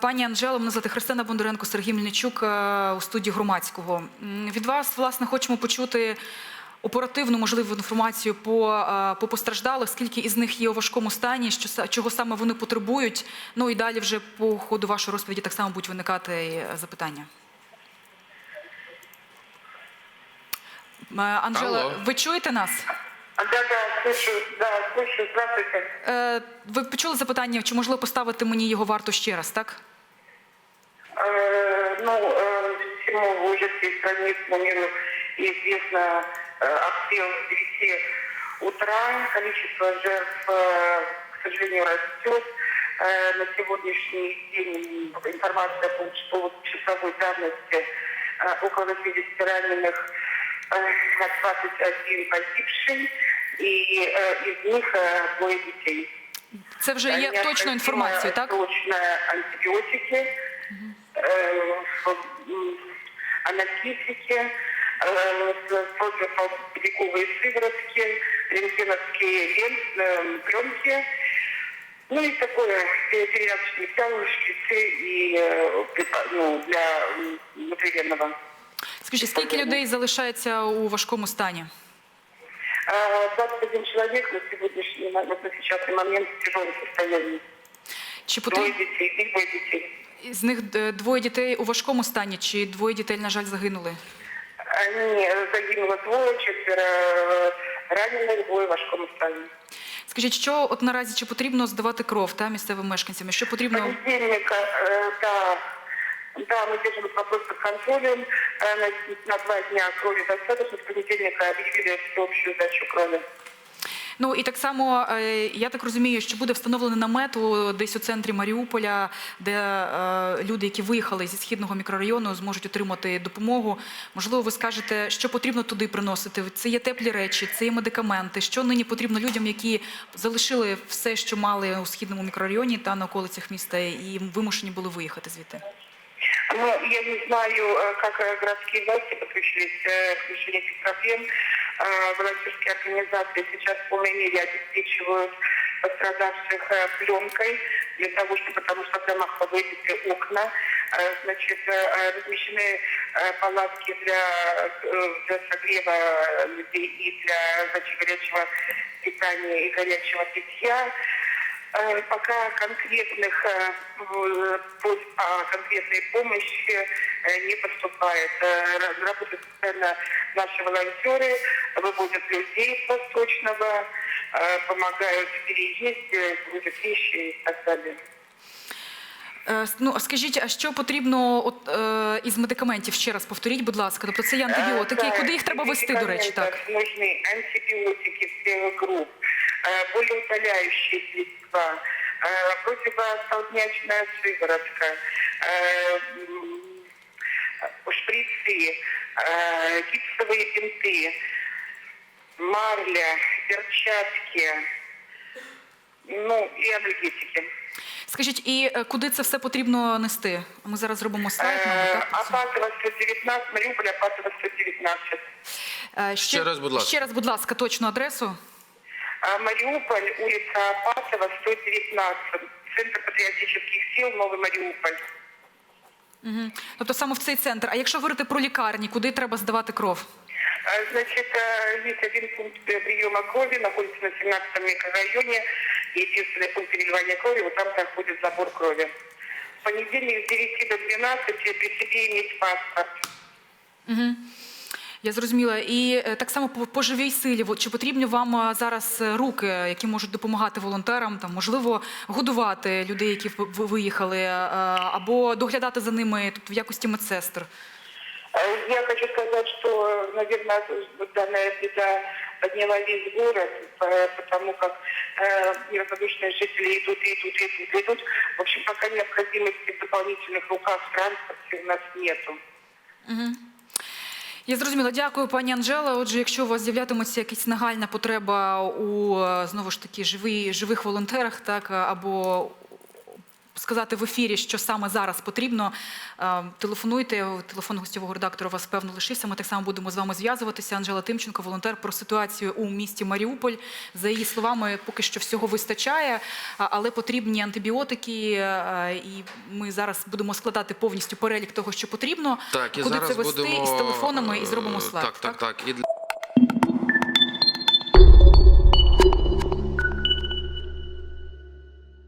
Пані Анжело, мене звати Христина Бондаренко, Сергій Мельничук е, у студії громадського. Від вас, власне, хочемо почути оперативну можливу інформацію по, е, по постраждалих, скільки із них є у важкому стані, що, чого саме вони потребують. Ну і далі вже по ходу вашої розповіді так само будуть виникати е, запитання. Анжела, Алло. ви чуєте нас? Да, да, слышу, да, слышу, здравствуйте. Е, Ви почули запитання, чи можливо поставити мені його варту ще раз, так? Э, ну, э, всему уже всей стране, всему миру известно э, обстрел с 9 утра. Количество жертв, э, к сожалению, растет. Э, на сегодняшний день информация по, по часовой давности э, около 80 раненых, э, 21 погибший, и э, из них э, двое детей. Це вже є Необходимо точною інформацією, так? Срочно антибиотики, э, м, анальгетики, э, с- противопеликовые сыворотки, рентгеновские лен- э, пленки, ну и такое, пе- перевязочные тялы, шприцы и э, препа- ну, для м, внутривенного. Скажіть, скільки людей залишається у важкому стані? А, 21 человек на сегодняшний на на сейчас момент в тяжелом состоянии. Чи Двое потрібно детей, двое детей. з них е, двоє дітей у важкому стані, чи двоє дітей, на жаль, загинули? Они загинуло двое, четверо э, раненых, двое в важком стані. Скажіть, що от наразі чи потрібно здавати кров та місцевим мешканцям? Що потрібно Понедельник, э, да, да, мы держим этот вопрос под контролем. Э, На, на два дня крови достаточно. С понедельника объявили всеобщую сдачу крови. ну і так само е, я так розумію, що буде встановлений намет у- десь у центрі Маріуполя, де е, люди, які виїхали зі східного мікрорайону, зможуть отримати допомогу. Можливо, ви скажете, що потрібно туди приносити. Це є теплі речі, це є медикаменти. Що нині потрібно людям, які залишили все, що мали у східному мікрорайоні та на околицях міста, і вимушені були виїхати звідти. Ну, я не знаю, э, как э, городские власти подключились э, к решению этих проблем. Э, Волонтерские организации сейчас в полной мере обеспечивают пострадавших э, пленкой для того, чтобы, потому что в домах выбиты окна, Э, значит, э, размещены э, палатки для, э, для согрева людей и для сдачи горячего питания и горячего питья. Э, Пока конкретных э, в- просьб о конкретной помощи э, не поступает. Э, ра- Работают специально наши волонтеры, вывозят людей с Восточного, э, помогают в переезде, грузят вещи и так далее. Е, с- Ну, а скажіть, а що потрібно от, е, із медикаментів? Ще раз повторіть, будь ласка. Тобто це є антибіотики. І Да, куди їх треба из вести, до речі? Так? медикаментов Нужны антибиотики всех групп, э, болеутоляющие средства, э, противостолбнячная сыворотка, э, м, шприцы, э, гипсовые бинты, марля, перчатки, ну и анальгетики. Скажіть, і е, куди це все потрібно нести? Ми зараз зробимо слайд. мабуть, Э, так, про це? Апатова 119, Мариуполь, Апатова 119. Е, Ще раз, будь ласка. Ще раз, будь ласка, точну адресу. А, Мариуполь, улица Апатова, 119, Центр патриотических сил, Новый Мариуполь. Угу. Тобто саме в цей центр. А якщо говорити про лікарні, куди треба здавати кров? А, Значит, э, есть один пункт э, приема крови, находится на 17 микрорайоне. Единственный пункт переливания крови, вот там проходит забор крови. В понедельник с 9 до 12 при себе иметь паспорт. Угу. Я зрозуміла. І е, так само по, по живій силі. От, Чи потрібні вам е, зараз е, руки, які можуть допомагати волонтерам, там, можливо, годувати людей, які в- в- виїхали, е, або доглядати за ними тобто, в якості медсестр? Э, Я хочу сказать, что, наверное, данная беда подняла весь город, э, потому как э, неравнодушные жители идут, и идут, и идут, и идут. В общем, пока необходимости в дополнительных руках в транспорте у нас нету. Я зрозуміла. Дякую, пані Анжела. Отже, якщо у вас з'являтиметься якась нагальна потреба у е, знову ж таки живі, живих волонтерах, так або сказати в ефірі, що саме зараз потрібно, е, телефонуйте. Телефон гостєвого редактора вас певно лишився. Ми так само будемо з вами зв'язуватися. Анжела Тимченко, волонтер про ситуацію у місті Маріуполь. За її словами, поки що всього вистачає, але потрібні антибіотики. е, І ми зараз будемо складати повністю перелік того, що потрібно. Так, і куди зараз це вести будемо із телефонами і зробимо е, слайд. Так, так, так. І для-